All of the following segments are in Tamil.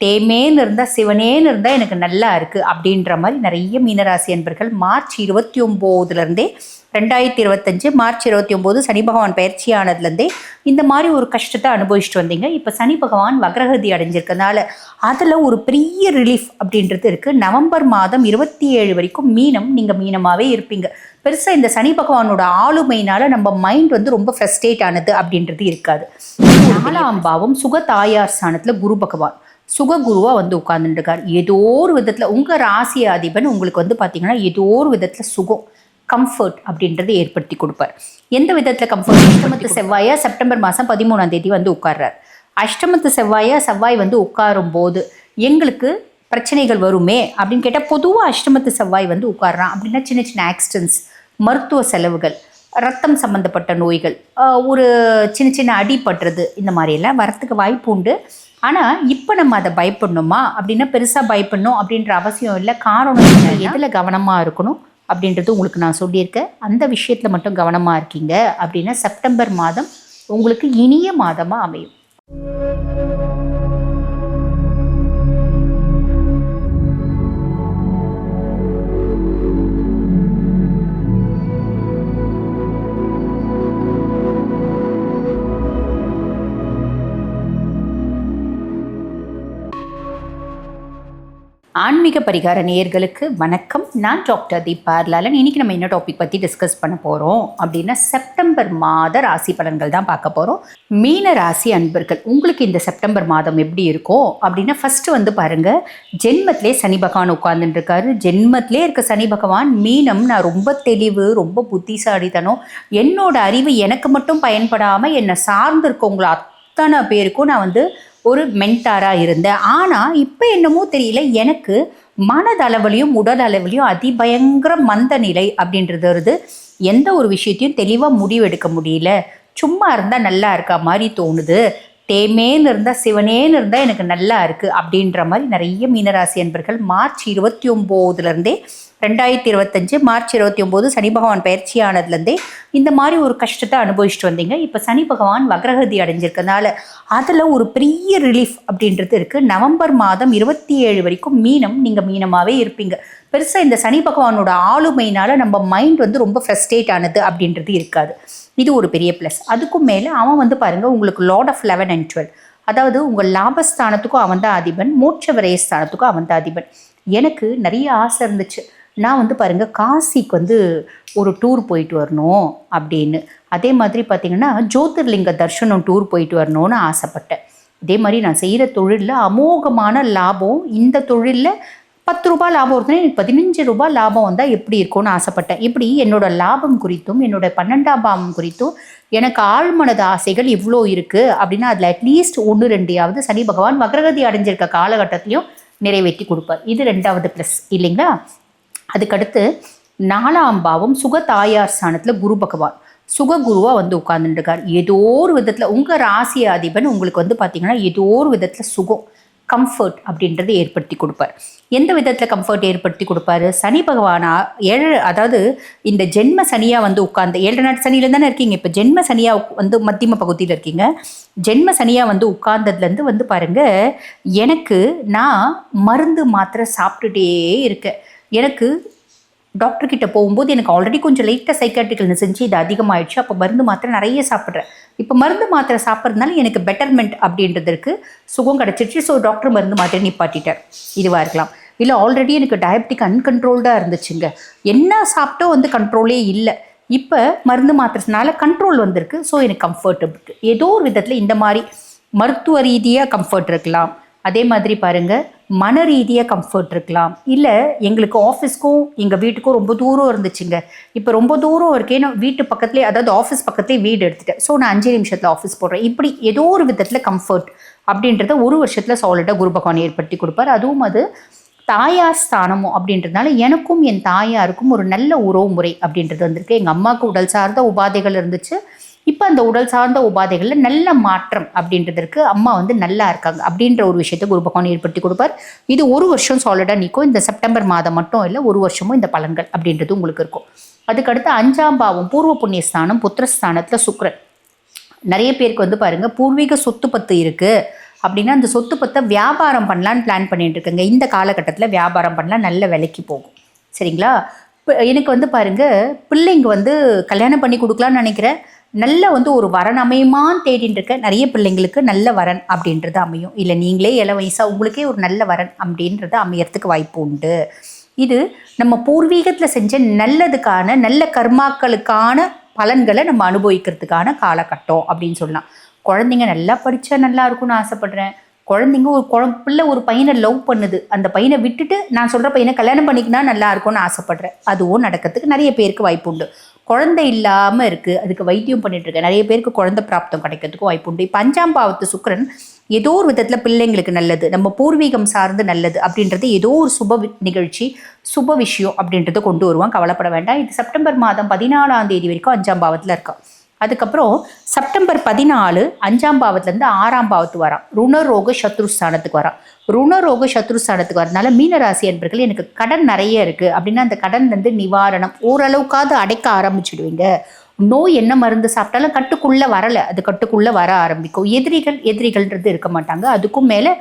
தேமேன்னு இருந்தால் சிவனேன்னு இருந்தால் எனக்கு நல்லா இருக்குது அப்படின்ற மாதிரி நிறைய மீனராசி அன்பர்கள் மார்ச் இருபத்தி ஒம்போதுலேருந்தே ரெண்டாயிரத்தி இருபத்தஞ்சு மார்ச் இருபத்தி ஒம்பது சனி பகவான் பயிற்சியானதுலேருந்தே இந்த மாதிரி ஒரு கஷ்டத்தை அனுபவிச்சுட்டு வந்தீங்க. இப்போ சனி பகவான் வக்ரகதி அடைஞ்சிருக்கனால அதில் ஒரு பெரிய ரிலீஃப் அப்படின்றது இருக்குது நவம்பர் மாதம் இருபத்தி ஏழு வரைக்கும் மீனம் நீங்கள் மீனமாகவே இருப்பீங்க. பெருசாக இந்த சனி பகவானோட ஆளுமையினால் நம்ம மைண்ட் வந்து ரொம்ப ஃப்ரஸ்ட்ரேட் ஆனது அப்படின்றது இருக்காது. நாலாம் பாவம் சுக தாயார் ஸ்தானத்தில் குரு பகவான். சுககுருவாக வந்து உட்கார்ந்துட்டுருக்கார். ஏதோ ஒரு விதத்தில் உங்கள் ராசி அதிபன் உங்களுக்கு வந்து பார்த்தீங்கன்னா ஏதோ ஒரு விதத்தில் சுகம் கம்ஃபர்ட் அப்படின்றத ஏற்படுத்தி கொடுப்பார். எந்த விதத்தில் கம்ஃபர்ட் அஷ்டமத்து செவ்வாயா செப்டம்பர் மாதம் பதிமூணாம் தேதி வந்து உட்கார்றார். அஷ்டமத்து செவ்வாயா செவ்வாய் வந்து உட்காரும் போது எங்களுக்கு பிரச்சனைகள் வருமே அப்படின்னு கேட்டால் பொதுவாக அஷ்டமத்து செவ்வாய் வந்து உட்கார்றான் அப்படின்னா சின்ன சின்ன ஆக்சிடென்ட்ஸ் மருத்துவ செலவுகள் ரத்தம் சம்மந்தப்பட்ட நோய்கள் ஒரு சின்ன சின்ன அடிபடுறது இந்த மாதிரியெல்லாம் வரத்துக்கு வாய்ப்பு உண்டு. ஆனால் இப்போ நம்ம அதை பயப்படணுமா? அப்படின்னா பெருசாக பயப்படணும் அப்படின்ற அவசியம் இல்லை. காரணம் எதில் கவனமாக இருக்கணும் அப்படின்றது உங்களுக்கு நான் சொல்லியிருக்கேன். அந்த விஷயத்தில் மட்டும் கவனமாக இருக்கீங்க அப்படின்னா செப்டம்பர் மாதம் உங்களுக்கு இனிய மாதமாக அமையும். ஆன்மீக பரிகார நேயர்களுக்கு வணக்கம். நான் டாக்டர் தீபார்லாலன் லாலன் இன்னைக்கு நம்ம என்ன டாபிக் பற்றி டிஸ்கஸ் பண்ண போகிறோம் அப்படின்னா செப்டம்பர் மாத ராசி பலன்கள் தான் பார்க்க போகிறோம் மீன ராசி அன்பர்கள் உங்களுக்கு இந்த செப்டம்பர் மாதம் எப்படி இருக்கும் அப்படின்னா ஃபஸ்ட்டு வந்து பாருங்கள் ஜென்மத்திலே சனி பகவான் உட்கார்ந்துட்டுருக்காரு ஜென்மத்திலே இருக்க சனி பகவான் மீனம் நான் ரொம்ப தெளிவு ரொம்ப புத்திசாலித்தனம். என்னோட அறிவு எனக்கு மட்டும் பயன்படாமல் என்னை சார்ந்து இருக்கவங்கள அத்தனை பேருக்கும் நான் வந்து ஒரு மென்டாராக இருந்தேன். ஆனால் இப்போ என்னமோ தெரியல எனக்கு மனதளவுலையும் உடல் அளவுலையும் அதிபயங்கர மந்த நிலை அப்படின்றது வருது. எந்த ஒரு விஷயத்தையும் தெளிவாக முடிவெடுக்க முடியல. சும்மா இருந்தால் நல்லா இருக்கா மாதிரி தோணுது. தேமேன்னு இருந்தால் சிவனேன்னு இருந்தால் எனக்கு நல்லா இருக்குது அப்படின்ற மாதிரி நிறைய மீனராசி அன்பர்கள் மார்ச் இருபத்தி ஒம்போதுலேருந்தே ரெண்டாயிரத்தி இருபத்தஞ்சு மார்ச் இருபத்தி ஒம்பது சனி பகவான் பயிற்சியானதுலேருந்தே இந்த மாதிரி ஒரு கஷ்டத்தை அனுபவிச்சுட்டு வந்தீங்க. இப்போ சனி பகவான் வக்ரகதி அடைஞ்சிருக்கனால அதில் ஒரு பெரிய ரிலீஃப் அப்படின்றது இருக்குது நவம்பர் மாதம் இருபத்தி ஏழு வரைக்கும் மீனம் நீங்கள் மீனமாகவே இருப்பீங்க. பெருசாக இந்த சனி பகவானோட ஆளுமையினால நம்ம மைண்ட் வந்து ரொம்ப ஃப்ரஸ்ட்ரேட் ஆனது அப்படின்றது இருக்காது. இது ஒரு பெரிய ப்ளஸ் அதுக்கும் மேலே அவன் வந்து பாருங்கள் உங்களுக்கு lord of eleven and twelve அதாவது உங்கள் லாபஸ்தானத்துக்கும் அவன் தான் அதிபன் மோட்ச விரயஸ்தானத்துக்கும் அவன் தான் அதிபன். எனக்கு நிறைய ஆசை இருந்துச்சு. நான் வந்து பாருங்கள் காசிக்கு வந்து ஒரு டூர் போயிட்டு வரணும் அப்படின்னு. அதே மாதிரி பார்த்திங்கன்னா ஜோதிர்லிங்க தர்ஷனம் டூர் போயிட்டு வரணும்னு ஆசைப்பட்டேன். அதே மாதிரி நான் செய்கிற தொழிலில் அமோகமான லாபம். இந்த தொழிலில் பத்து ரூபாய் லாபம் வருதுன்னா எனக்கு பதினஞ்சு ரூபாய் லாபம் வந்தால் எப்படி இருக்கும்னு ஆசைப்பட்டேன். இப்படி என்னோட லாபம் குறித்தும் என்னோட பன்னெண்டாம் பாவம் குறித்தும் எனக்கு ஆழ்மனது ஆசைகள் இவ்வளோ இருக்குது அப்படின்னா அதில் அட்லீஸ்ட் ஒன்று ரெண்டையாவது சனி பகவான் மகரகதி அடைஞ்சிருக்க காலகட்டத்திலையும் நிறைவேற்றி கொடுப்பார். இது ரெண்டாவது ப்ளஸ் இல்லைங்களா? அதுக்கடுத்து நாலாம் பாவம் சுக தாயார் ஸ்தானத்தில் குரு பகவான். சுககுருவாக வந்து உட்கார்ந்துட்டுருக்கார் ஏதோ ஒரு விதத்தில் உங்கள் ராசி அதிபன் உங்களுக்கு வந்து பார்த்தீங்கன்னா ஏதோ ஒரு விதத்தில் சுகம். கம்ஃபர்ட் அப்படின்றத ஏற்படுத்தி கொடுப்பார். எந்த விதத்தில் கம்ஃபர்ட் ஏற்படுத்தி கொடுப்பாரு? சனி பகவானா ஏழு அதாவது இந்த ஜென்ம சனியாக வந்து உட்கார்ந்து ஏழு நாட்டு சனியில் தானே இருக்கீங்க? இப்போ ஜென்ம சனியாக வந்து மத்தியம பகுதியில் இருக்கீங்க. ஜென்ம சனியாக வந்து உட்கார்ந்ததுலேருந்து வந்து பாருங்கள் எனக்கு நான் மருந்து மாத்திரை சாப்பிட்டுட்டே இருக்கேன். எனக்கு டாக்டர்கிட்ட போகும்போது எனக்கு ஆல்ரெடி கொஞ்சம் லைட்டாக சைக்காட்ரிக்கல் செஞ்சு இது அதிகமாகிடுச்சு அப்போ மருந்து மாத்திரை நிறைய சாப்பிட்றேன். இப்போ மருந்து மாத்திரை சாப்பிட்றதுனால எனக்கு பெட்டர்மெண்ட் அப்படின்றதுக்கு சுகம் கிடச்சிருச்சு. ஸோ டாக்டர் மருந்து மாத்திரை நிப்பாட்டிட்டார். இதுவாக இருக்கலாம். இல்லை ஆல்ரெடி எனக்கு டயபெட்டிக் அன்கண்ட்ரோல்டாக இருந்துச்சுங்க. என்ன சாப்பிட்டோ வந்து கண்ட்ரோலே இல்லை. இப்போ மருந்து மாத்திரத்தினால கண்ட்ரோல் வந்திருக்கு. ஸோ எனக்கு கம்ஃபர்ட் இருக்குது ஏதோ ஒரு விதத்தில் இந்த மாதிரி மருத்துவ ரீதியாக கம்ஃபர்ட் இருக்கலாம். அதே மாதிரி பாருங்கள் மன ரீதியாக கம்ஃபர்ட் இருக்கலாம். இல்லை எங்களுக்கு ஆஃபீஸ்க்கும் எங்கள் வீட்டுக்கும் ரொம்ப தூரம் இருந்துச்சுங்க. இப்போ ரொம்ப தூரம் இருக்கே நான் வீட்டு பக்கத்துலேயே அதாவது ஆஃபீஸ் பக்கத்துலேயே வீடு எடுத்துட்டேன். ஸோ நான் அஞ்சு நிமிஷத்தில் ஆஃபீஸ் போடுறேன். இப்படி ஏதோ ஒரு விதத்தில் கம்ஃபர்ட் அப்படின்றத ஒரு வருஷத்தில் சாலிடாக குரு பகவான் ஏற்படுத்தி கொடுப்பார். அதுவும் அது தாயார் ஸ்தானமும் அப்படின்றதுனால எனக்கும் என் தாயாருக்கும் ஒரு நல்ல உறவு முறை அப்படின்றது வந்திருக்கு. எங்கள் அம்மாவுக்கு உடல் சார்ந்த உபாதைகள் இருந்துச்சு. இப்போ அந்த உடல் சார்ந்த உபாதைகளில் நல்ல மாற்றம் அப்படின்றதற்கு அம்மா வந்து நல்லா இருக்காங்க அப்படின்ற ஒரு விஷயத்தை குரு பகவான் ஏற்படுத்தி கொடுப்பார். இது ஒரு வருஷம் சாலிடாக நிற்கும் இந்த செப்டம்பர் மாதம் மட்டும் இல்லை ஒரு வருஷமும் இந்த பலன்கள் அப்படின்றது உங்களுக்கு இருக்கும். அதுக்கடுத்து அஞ்சாம் பாவம் பூர்வ புண்ணியஸ்தானம் புத்திரஸ்தானத்தில் சுக்ரன் நிறைய பேருக்கு வந்து பாருங்கள் பூர்வீக சொத்து பத்து இருக்குது அப்படின்னா அந்த சொத்து பத்தை வியாபாரம் பண்ணலான்னு பிளான் பண்ணிட்டு இருக்கேங்க. இந்த காலகட்டத்தில் வியாபாரம் பண்ணலாம் நல்ல விலைக்கு போகும். சரிங்களா? இப்போ எனக்கு வந்து பாருங்கள் பிள்ளைங்க வந்து கல்யாணம் பண்ணி கொடுக்கலான்னு நினைக்கிறேன். நல்ல வந்து ஒரு வரன் அமையுமான்னு தேடிட்டு இருக்க நிறைய பிள்ளைங்களுக்கு நல்ல வரன் அப்படின்றது அமையும். இல்லை நீங்களே இள வயசாக உங்களுக்கே ஒரு நல்ல வரன் அப்படின்றது அமையறதுக்கு வாய்ப்பு உண்டு. இது நம்ம பூர்வீகத்தில் செஞ்ச நல்லதுக்கான நல்ல கர்மாக்களுக்கான பலன்களை நம்ம அனுபவிக்கிறதுக்கான காலகட்டம் அப்படின்னு சொல்லலாம். குழந்தைங்க நல்லா படித்தா நல்லா இருக்கும்னு ஆசைப்படுறேன். குழந்தைங்க ஒரு குழ பிள்ளை ஒரு பையனை லவ் பண்ணுது. அந்த பையனை விட்டுட்டு நான் சொல்கிற பையனை கல்யாணம் பண்ணிக்கினா நல்லா இருக்கும்னு ஆசைப்படுறேன். அதுவும் நடக்கிறதுக்கு நிறைய பேருக்கு வாய்ப்பு உண்டு. குழந்தை இல்லாமல் இருக்குது அதுக்கு வைத்தியம் பண்ணிட்டு நிறைய பேருக்கு குழந்தை பிராப்தம் கிடைக்கிறதுக்கும் வாய்ப்பு உண்டு. இப்போ அஞ்சாம் பாவத்து சுக்கிரன் ஏதோ ஒரு விதத்தில் பிள்ளைங்களுக்கு நல்லது. நம்ம பூர்வீகம் சார்ந்து நல்லது அப்படின்றது ஏதோ ஒரு சுப நிகழ்ச்சி சுப விஷயம் அப்படின்றத கொண்டு வருவான். கவலைப்பட வேண்டாம். இது செப்டம்பர் மாதம் பதினாலாம் தேதி வரைக்கும் அஞ்சாம் பாவத்தில் இருக்கான் அதுக்கப்புறம் செப்டம்பர் பதினாலு அஞ்சாம் பாவத்துலேருந்து ஆறாம் பாவத்து வரான். ருணரோக சத்ருஸ்தானத்துக்கு வரான். ருணரோக சத்ருஸ்தானத்துக்கு வரதுனால மீனராசி என்பர்கள் எனக்கு கடன் நிறைய இருக்குது அப்படின்னா அந்த கடன் வந்து நிவாரணம். ஓரளவுக்காவது அடைக்க ஆரம்பிச்சிடுவீங்க. நோய் என்ன மருந்து சாப்பிட்டாலும் கட்டுக்குள்ளே வரலை. அது கட்டுக்குள்ளே வர ஆரம்பிக்கும். எதிரிகள் எதிரிகள்ன்றது இருக்க மாட்டாங்க. அதுக்கும் மேலே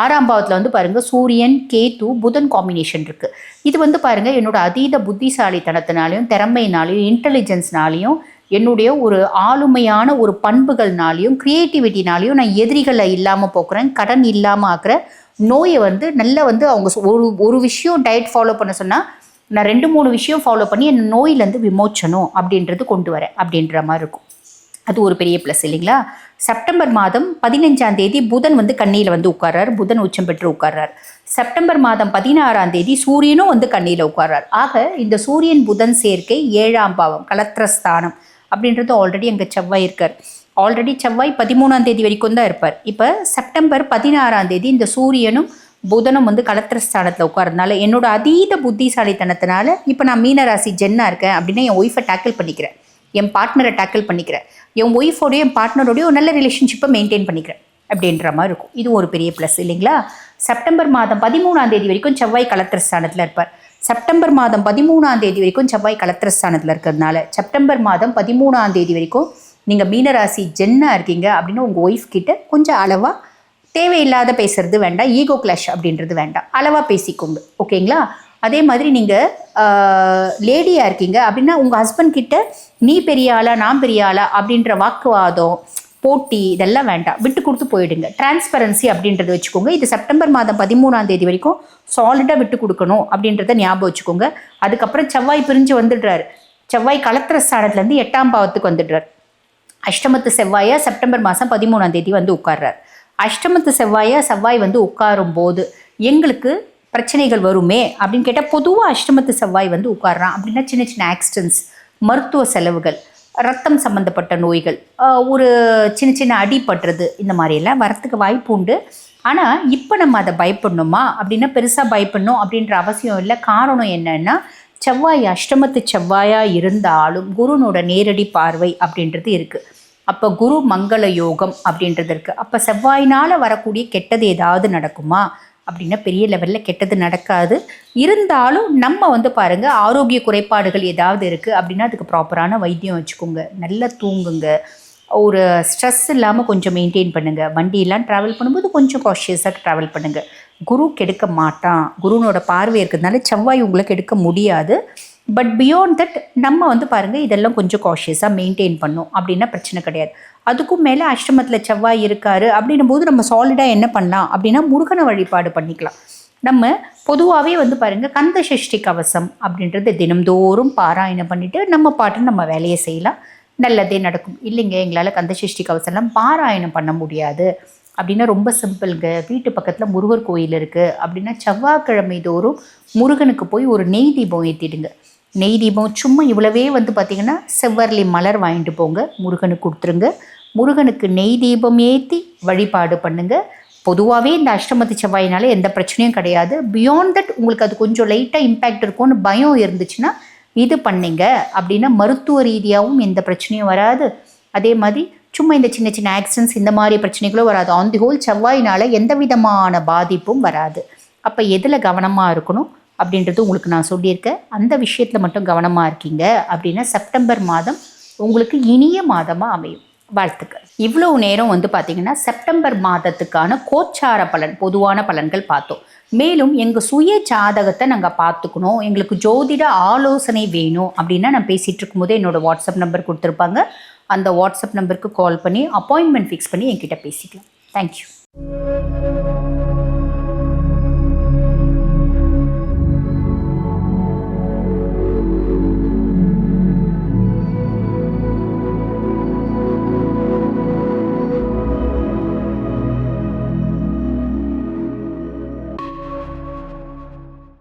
ஆறாம் பாவத்தில் வந்து பாருங்கள் சூரியன் கேத்து புதன் காம்பினேஷன் இருக்குது இது வந்து பாருங்கள் என்னோட அதீத புத்திசாலித்தனத்தினாலையும் திறமையினாலையும் இன்டெலிஜென்ஸ்னாலையும் என்னுடைய ஒரு ஆளுமையான ஒரு பண்புகள்னாலையும் க்ரியேட்டிவிட்டினாலையும் நான் எதிரிகளை இல்லாமல் போக்குறேன் கடன் இல்லாமல் ஆக்குற நோயை வந்து நல்லா வந்து அவங்க சொ- ஒரு ஒரு விஷயம் டயட் ஃபாலோ பண்ண சொன்னால் நான் ரெண்டு மூணு விஷயம் ஃபாலோ பண்ணி என் நோயிலேருந்து விமோச்சனம் அப்படின்றது கொண்டு வரேன் அப்படின்ற மாதிரி இருக்கும். அது ஒரு பெரிய ப்ளஸ் இல்லைங்களா? செப்டம்பர் மாதம் பதினஞ்சாம் தேதி புதன் வந்து கண்ணியில் வந்து உட்கார்றார். புதன் உச்சம் பெற்று உட்கார்றார். செப்டம்பர் மாதம் பதினாறாம் தேதி சூரியனும் வந்து கண்ணியில் உட்கார்றார். ஆக இந்த சூரியன் புதன் சேர்க்கை ஏழாம் பாவம் கலத்திரஸ்தானம் அப்படின்றது ஆல்ரெடி அங்கே செவ்வாய் இருக்கார். ஆல்ரெடி செவ்வாய் பதிமூணாம் தேதி வரைக்கும் தான் இருப்பார். இப்போ செப்டம்பர் பதினாறாம் தேதி இந்த சூரியனும் புதனும் வந்து கலத்திரஸ்தானத்தில் உட்கார்றதுனால என்னோட அதீத புத்திசாலித்தனத்தினால இப்போ நான் மீனராசி ஜென்னா இருக்கேன் அப்படின்னா என் ஒய்ஃபை டேக்கிள் பண்ணிக்கிறேன். என் பார்ட்னரை டேக்கிள் பண்ணிக்கிறேன். என் ஒய்ஃபோடையும் என் பார்ட்னரோடையும் ஒரு நல்ல ரிலேஷன்ஷிப்பை மெயின்டைன் பண்ணிக்கிறேன் அப்படின்ற மாதிரி இருக்கும். இது ஒரு பெரிய ப்ளஸ் இல்லைங்களா? செப்டம்பர் மாதம் பதிமூணாம் தேதி வரைக்கும் செவ்வாய் கலத்திரஸ்தானத்தில் இருப்பார். செப்டம்பர் மாதம் பதிமூணாம் தேதி வரைக்கும் செவ்வாய் கலத்திரஸ்தானத்தில் இருக்கிறதுனால செப்டம்பர் மாதம் பதிமூணாம் தேதி வரைக்கும் நீங்கள் மீனராசி ஜென்னா இருக்கீங்க அப்படின்னு உங்கள் ஒய்ஃப் கிட்ட கொஞ்சம் அளவாக தேவையில்லாத பேசுறது வேண்டாம் ஈகோ கிளாஷ் அப்படின்றது வேண்டாம். அளவாக பேசிக்கோங்க ஓகேங்களா? அதே மாதிரி நீங்கள் லேடியாக இருக்கீங்க அப்படின்னா உங்கள் ஹஸ்பண்ட் கிட்ட நீ பெரிய ஆளா நான் பெரிய ஆளா அப்படின்ற வாக்குவாதம் போட்டி இதெல்லாம் வேண்டாம். விட்டு கொடுத்து போயிடுங்க. டிரான்ஸ்பரன்சி அப்படின்றத வச்சுக்கோங்க. இது செப்டம்பர் மாதம் பதிமூணாம் தேதி வரைக்கும் சாலிடாக விட்டு கொடுக்கணும் அப்படின்றத ஞாபகம் வச்சுக்கோங்க. அதுக்கப்புறம் செவ்வாய் பிரிஞ்சு வந்துடுறாரு. செவ்வாய் களத்திர ஸ்தானத்துலேருந்து எட்டாம் பாவத்துக்கு வந்துடுறார். அஷ்டமத்து செவ்வாயா செப்டம்பர் மாதம் பதிமூணாம் தேதி வந்து உட்கார்றார். அஷ்டமத்து செவ்வாயாக செவ்வாய் வந்து உட்காரும் போது எங்களுக்கு பிரச்சனைகள் வருமே அப்படின்னு கேட்டால் பொதுவாக அஷ்டமத்து செவ்வாய் வந்து உட்கார்றான் அப்படின்னா சின்ன சின்ன ஆக்சிடென்ட்ஸ் மருத்துவ செலவுகள் ரத்தம் சம்மந்தப்பட்ட நோய்கள் ஒரு சின்ன சின்ன அடிபட்டுறது இந்த மாதிரியெல்லாம் வரத்துக்கு வாய்ப்பு உண்டு. ஆனால் இப்போ நம்ம அதை பயப்படணுமா? அப்படின்னா பெருசாக பயப்படணும் அப்படின்ற அவசியம் இல்லை. காரணம் என்னன்னா செவ்வாய் அஷ்டமத்து செவ்வாயாக இருந்தாலும் குருனோட நேரடி பார்வை அப்படின்றது இருக்குது அப்போ குரு மங்கள யோகம் அப்படின்றது இருக்குது அப்போ செவ்வாயினால் வரக்கூடிய கெட்டது ஏதாவது நடக்குமா? அப்படின்னா பெரிய லெவலில் கெட்டது நடக்காது. இருந்தாலும் நம்ம வந்து பாருங்கள் ஆரோக்கிய குறைபாடுகள் ஏதாவது இருக்குது அப்படின்னா அதுக்கு ப்ராப்பரான வைத்தியம் வச்சுக்கோங்க. நல்லா தூங்குங்க. ஒரு ஸ்ட்ரெஸ் இல்லாமல் கொஞ்சம் மெயின்டைன் பண்ணுங்கள் வண்டியெல்லாம் ட்ராவல் பண்ணும்போது கொஞ்சம் காஷியஸாக ட்ராவல் பண்ணுங்கள் குரு கெடுக்க மாட்டான். குருனோட பார்வை இருக்கிறதுனால செவ்வாய் உங்களை கெடுக்க முடியாது. பட் பியாண்ட் தட் நம்ம வந்து பாருங்கள் இதெல்லாம் கொஞ்சம் காஷியஸாக மெயின்டைன் பண்ணோம் அப்படின்னா பிரச்சனை கிடையாது. அதுக்கும் மேலே அஷ்டமத்தில் செவ்வாய் இருக்காரு அப்படின்னும் போது நம்ம சாலிடாக என்ன பண்ணலாம்? அப்படின்னா முருகனை வழிபாடு பண்ணிக்கலாம். நம்ம பொதுவாகவே வந்து பாருங்கள் கந்த சஷ்டி கவசம் அப்படின்றது தினம்தோறும் பாராயணம் பண்ணிவிட்டு நம்ம பாட்டு நம்ம வேலையை செய்யலாம். நல்லதே நடக்கும். இல்லைங்க எங்களால் கந்த சஷ்டி கவசம்லாம் பாராயணம் பண்ண முடியாது. அப்படின்னா ரொம்ப சிம்பிள்ங்க. வீட்டு பக்கத்தில் முருகர் கோயில் இருக்குது அப்படின்னா செவ்வாய்க்கிழமை தோறும் முருகனுக்கு போய் ஒரு நெய் தீபம் ஏற்றிடுங்க நெய் தீபம் சும்மா இவ்வளவே வந்து பார்த்திங்கன்னா செவ்வரளி மலர் வாங்கிட்டு போங்க. முருகனுக்கு கொடுத்துருங்க. முருகனுக்கு நெய் தீபம் ஏற்றி வழிபாடு பண்ணுங்கள் பொதுவாகவே இந்த அஷ்டமத்து செவ்வாயினால் எந்த பிரச்சனையும் கிடையாது. பியாண்ட் தட் உங்களுக்கு அது கொஞ்சம் லைட்டாக இம்பேக்ட் இருக்கும்னு பயம் இருந்துச்சுன்னா இது பண்ணிங்க. அப்படின்னா மருத்துவ ரீதியாகவும் எந்த பிரச்சனையும் வராது. அதே மாதிரி சும்மா இந்த சின்ன சின்ன ஆக்சிடென்ட்ஸ் இந்த மாதிரி பிரச்சனைகளும் வராது. ஆன் தி ஹோல் செவ்வாயினால எந்த விதமான பாதிப்பும் வராது. அப்போ எதில் கவனமாக இருக்கணும்? அப்படின்றது உங்களுக்கு நான் சொல்லியிருக்கேன். அந்த விஷயத்தில் மட்டும் கவனமாக இருக்கீங்க அப்படின்னா செப்டம்பர் மாதம் உங்களுக்கு இனிய மாதமாக அமையும். வாழ்த்துக்கள். இவ்வளோ நேரம் வந்து பார்த்தீங்கன்னா செப்டம்பர் மாதத்துக்கான கோச்சார பலன் பொதுவான பலன்கள் பார்த்தோம். மேலும் எங்கள் சுய ஜாதகத்தை நாங்கள் பார்த்துக்கணும். எங்களுக்கு ஜோதிட ஆலோசனை வேணும் அப்படின்னா நான் பேசிகிட்டு இருக்கும்போது என்னோடய வாட்ஸ்அப் நம்பர் கொடுத்துருப்பாங்க. அந்த வாட்ஸ்அப் நம்பருக்கு கால் பண்ணி அப்பாயின்மெண்ட் ஃபிக்ஸ் பண்ணி என்கிட்ட பேசிக்கலாம். தேங்க்யூ